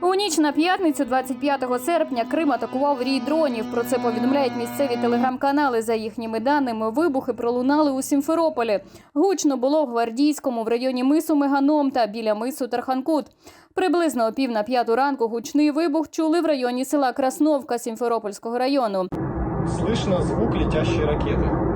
У ніч на п'ятницю, 25 серпня, Крим атакував рій дронів. Про це повідомляють місцеві телеграм-канали. За їхніми даними, вибухи пролунали у Сімферополі. Гучно було в Гвардійському в районі мису Меганом та біля мису Тарханкут. Приблизно о пів на п'яту ранку гучний вибух чули в районі села Красновка Сімферопольського району. Слышно звук летящей ракеты.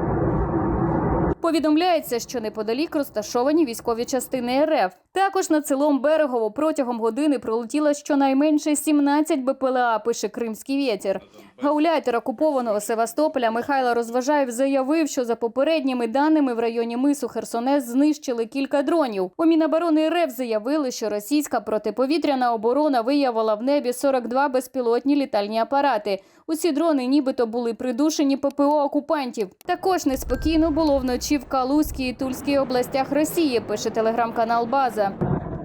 Повідомляється, що неподалік розташовані військові частини РФ. Також над селом Берегово протягом години пролетіло щонайменше 17 БПЛА, пише Кримський вітер. Гауляйтер окупованого Севастополя Михайло Розважаєв заявив, що за попередніми даними в районі мису Херсонес знищили кілька дронів. У Міноборони РФ заявили, що російська протиповітряна оборона виявила в небі 42 безпілотні літальні апарати. Усі дрони нібито були придушені ППО окупантів. Також неспокійно було вночі в Калузькій і Тульській областях Росії, пише телеграм-канал База.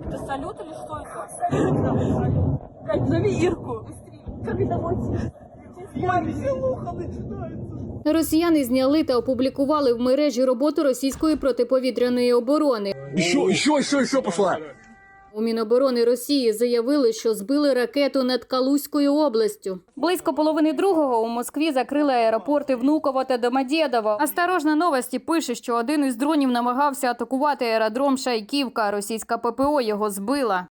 Это салют или что это? Кать, зови Ирку. Как это вот? Маме, селуха начинается. Росіяни зняли та опублікували в мережі роботу російської протиповітряної оборони. Еще, еще, еще, еще пошла. У Міноборони Росії заявили, що збили ракету над Калузькою областю. Близько половини другого у Москві закрили аеропорти Внуково та Домодєдово. Осторожна новості пише, що один із дронів намагався атакувати аеродром Шайківка. Російська ППО його збила.